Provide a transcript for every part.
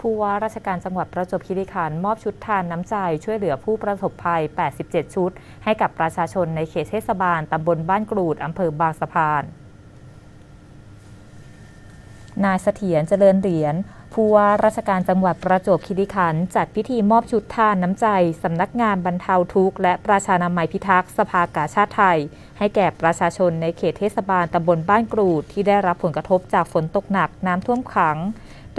ผู้ว่าราชการจังหวัดประจวบคีรีขันธ์มอบชุดทานน้ำใจ ช่วยเหลือผู้ประสบภัย 87 ชุด ให้กับประชาชนในเขตเทศบาลตำบลบ้านกรูดอำเภอบางสะพานนายเสถียรเจริญเหรียญผู้ว่าราชการจังหวัดประจวบคีรีขันธ์จัดพิธีมอบชุดทานน้ำใจ สำนักงานบรรเทาทุกข์และประชานามัยพิทักษ์สภากาชาติไทย ให้แก่ประชาชนในเขตเทศบาลตำบลบ้านกรูดที่ได้รับผลกระทบจากฝนตกหนักน้ำท่วมขัง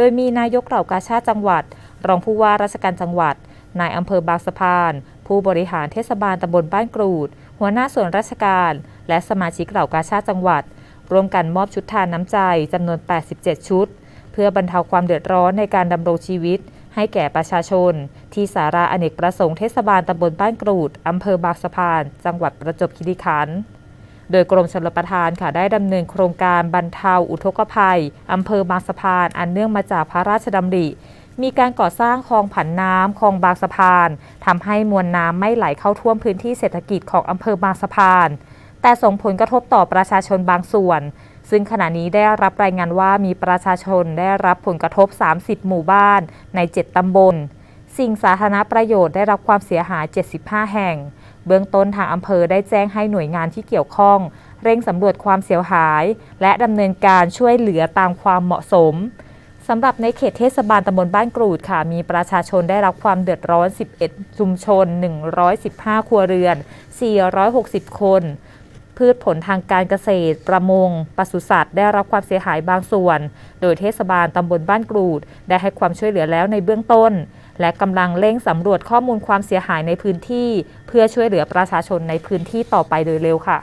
โดยมีนายกเหล่ากาชาติจังหวัด รองผู้ว่าราชการจังหวัด นายอำเภอบางสะพาน ผู้บริหารเทศบาลตำบลบ้านกรูด หัวหน้าส่วนราชการ และสมาชิกเหล่ากาชาติจังหวัด ร่วมกันมอบชุดทานน้ำใจจำนวน 87 ชุด เพื่อบรรเทาความเดือดร้อนในการดำรงชีวิต ให้แก่ประชาชน ที่สาราอเนกประสงค์เทศบาลตำบลบ้านกรูดอำเภอบางสะพาน จังหวัดประจวบคีรีขันธ์ โดยกรมชลประทานค่ะได้ดำเนินโครงการบรรเทาอุทกภัยอำเภอบางสะพานอันเนื่องมาจากพระราชดำริ มีการก่อสร้างคลองผันน้ำคลองบางสะพานทำให้มวลน้ำไม่ไหลเข้าท่วมพื้นที่เศรษฐกิจของอำเภอบางสะพาน แต่ส่งผลกระทบต่อประชาชนบางส่วน ซึ่งขณะนี้ได้รับรายงานว่ามีประชาชนได้รับผลกระทบ 30 หมู่บ้านใน 7 ตำบล สิ่งสาธารณประโยชน์ได้รับความเสียหาย 75 แห่ง เบื้องต้นทางอำเภอได้แจ้งให้หน่วยงานที่เกี่ยวข้อง เร่งสำรวจความเสียหาย และดำเนินการช่วยเหลือตามความเหมาะสมสำหรับในเขตเทศบาลตำบลบ้านกรูดค่ะ มีประชาชนได้รับความเดือดร้อน 11 ชุมชน 115 ครัวเรือน 460 คน พืชผลทางการเกษตร ประมงปศุสัตว์ ได้รับความเสียหายบางส่วน โดยเทศบาลตำบลบ้านกรูด ได้ให้ความช่วยเหลือแล้วในเบื้องต้น และกำลังเร่งสำรวจข้อมูลความเสียหายในพื้นที่ เพื่อช่วยเหลือประชาชนในพื้นที่ต่อไปโดยเร็วค่ะ